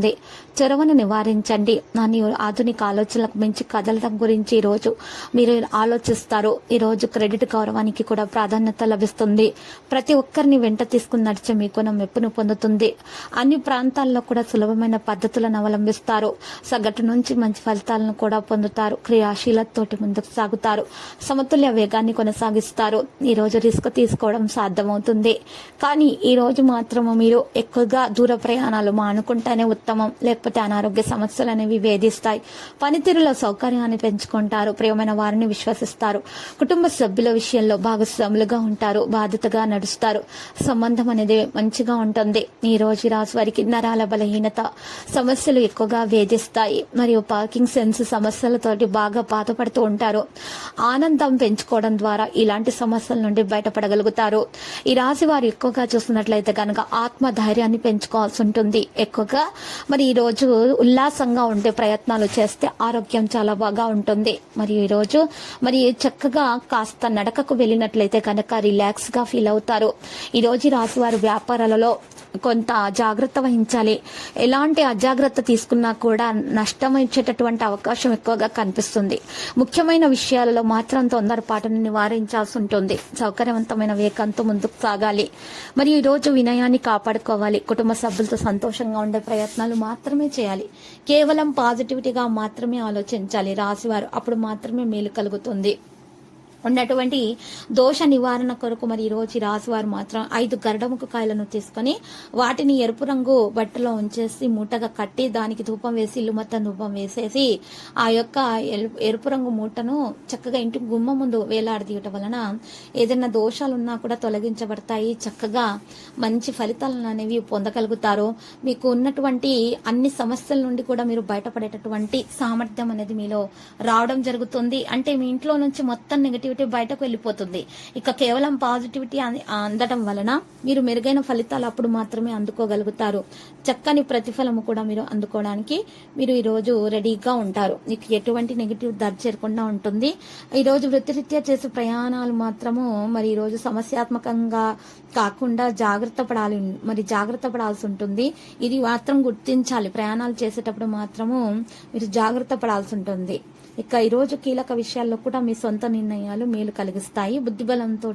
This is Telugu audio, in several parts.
ఉంది. చొరవను నివారించండి. అని ఆధునిక ఆలోచనలకు మించి కదలడం గురించి ఈరోజు రోజు మీరు ఆలోచిస్తారు. ఈరోజు క్రెడిట్ గౌరవానికి కూడా ప్రాధాన్యత లభిస్తుంది. ప్రతి ఒక్కరిని వెంట తీసుకుని నడిచే మీ గుణం మెప్పును పొందుతుంది. అన్ని ప్రాంతాల్లో కూడా సులభమైన పద్ధతులను అవలంబిస్తారు. సగటు నుంచి మంచి ఫలితాలను కూడా పొందుతారు. క్రియాశీలతోటి ముందుకు సాగుతారు. సమతుల్య వేగాన్ని కొనసాగిస్తారు. ఈ రోజు రిస్క్ తీసుకోవడం సాధ్యమవుతుంది. కానీ ఈ రోజు మాత్రము మీరు ఎక్కువగా దూర ప్రయాణాలు మానుకుంటేనే ఉత్తమం. లేకపోతే అనారోగ్య సమస్యలు అనేవి వేధిస్తాయి. పనితీరులో సౌకర్యాన్ని పెంచుకుంటారు ప్రియమైన వారిని విశ్వసిస్తారు. కుటుంబ సభ్యుల విషయంలో భాగస్వాములుగా ఉంటారు బాధ్యతగా నడుస్తారు. సంబంధం అనేది మంచిగా ఉంటుంది. ఈ రోజు రాజు రాశి వారికి నరాల బలహీనత సమస్యలు ఎక్కువగా వేధిస్తాయి. మరియు పార్కింగ్ సెన్స్ సమస్యలతోటి బాగా బాధపడుతూ ఉంటారు. ఆనందం పెంచుకోవడం ద్వారా ఇలాంటి సమస్యల నుండి బయటపడగలుగుతారు. ఈ రాశి వారు ఎక్కువగా చూస్తున్నట్లయితే కనుక ఆత్మ ధైర్యాన్ని పెంచుకోవాల్సి ఉంటుంది. ఎక్కువగా మరి ఈరోజు ఉల్లాసంగా ఉండే ప్రయత్నాలు చేస్తే ఆరోగ్యం చాలా బాగా ఉంటుంది. మరి ఈరోజు మరి చక్కగా కాస్త నడకకు వెళ్ళినట్లయితే కనుక రిలాక్స్గా ఫీల్ అవుతారు. ఈరోజు రాశివారు వ్యాపారాలలో కొంత జాగ్రత్త వహించాలి. ఎలాంటి అజాగ్రత్త తీసుకున్నా కూడా నష్టం ఇచ్చేటటువంటి అవకాశం ఎక్కువగా కనిపిస్తుంది. ముఖ్యమైన విషయాలలో మాత్రం తొందరపాటును నివారించాల్సి ఉంటుంది. సౌకర్యవంతమైన వేగంతో ముందుకు సాగాలి. మరియు ఈరోజు రోజు వినయాన్ని కాపాడుకోవాలి. కుటుంబ సభ్యులతో సంతోషంగా ఉండే ప్రయత్నాలు మాత్రమే చేయాలి. కేవలం పాజిటివిటీగా మాత్రమే ఆలోచించాలి. రాశివారు అప్పుడు మాత్రమే మేలు కలుగుతుంది. ఉన్నటువంటి దోష నివారణ కొరకు మరి ఈరోజు రోజు రాశివారు మాత్రం ఐదు గరడముఖ కాయలను తీసుకొని వాటిని ఎరుపు రంగు బట్టలో ఉంచేసి మూటగా కట్టి దానికి ధూపం వేసి ఇల్లు మొత్తం ధూపం వేసేసి ఆ యొక్క ఎరుపు రంగు మూటను చక్కగా ఇంటి గుమ్మ ముందు వేలాడదీయటం వలన ఏదైనా దోషాలు ఉన్నా కూడా తొలగించబడతాయి. చక్కగా మంచి ఫలితాలను అనేవి పొందగలుగుతారు. మీకు ఉన్నటువంటి అన్ని సమస్యల నుండి కూడా మీరు బయటపడేటటువంటి సామర్థ్యం అనేది మీలో రావడం జరుగుతుంది. అంటే మీ ఇంట్లో నుంచి మొత్తం నెగటివిటీ బయటకు వెళ్ళిపోతుంది. ఇక కేవలం పాజిటివిటీ అంది- అందడం వలన మీరు మెరుగైన ఫలితాలు అప్పుడు మాత్రమే అందుకోగలుగుతారు. చక్కని ప్రతిఫలము కూడా మీరు అందుకోవడానికి మీరు ఈరోజు రెడీగా ఉంటారు. మీకు ఎటువంటి నెగిటివ్ దరి చేరకుండా ఉంటుంది. ఈరోజు వృత్తిరీత్యా చేసే ప్రయాణాలు మాత్రము మరి ఈరోజు సమస్యాత్మకంగా కాకుండా జాగ్రత్త పడాలి మరి జాగ్రత్త పడాల్సి ఉంటుంది. ఇది మాత్రం గుర్తించాలి. ప్రయాణాలు చేసేటప్పుడు మాత్రము మీరు జాగ్రత్త పడాల్సి ఉంటుంది. ఇక ఈరోజు కీలక విషయాల్లో కూడా మీ సొంత నిర్ణయాలు మేలు కలిగిస్తాయి. బుద్ధిబలంతో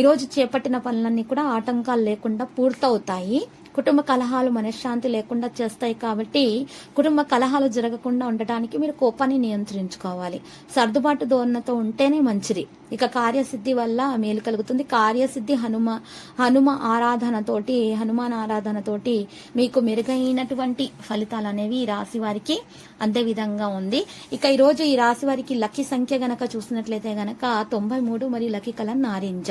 ఈరోజు చేపట్టిన పనులన్నీ కూడా ఆటంకాలు లేకుండా పూర్తవుతాయి. కుటుంబ కలహాలు మనశ్శాంతి లేకుండా చేస్తాయి కాబట్టి కుటుంబ కలహాలు జరగకుండా ఉండటానికి మీరు కోపాన్ని నియంత్రించుకోవాలి. సర్దుబాటు ధోరణితో ఉంటేనే మంచిది. ఇక కార్యసిద్ధి వల్ల మేలు కలుగుతుంది. కార్యసిద్ధి హనుమ హనుమ ఆరాధనతోటి హనుమాన్ ఆరాధనతోటి మీకు మెరుగైనటువంటి ఫలితాలు అనేవి ఈ రాశి వారికి అందే విధంగా ఉంది. ఇక ఈరోజు ఈ రాశి వారికి లక్కీ సంఖ్య గనక చూసినట్లయితే గనక తొంభై మూడు మరియు లక్కీ కలర్ నారింజ.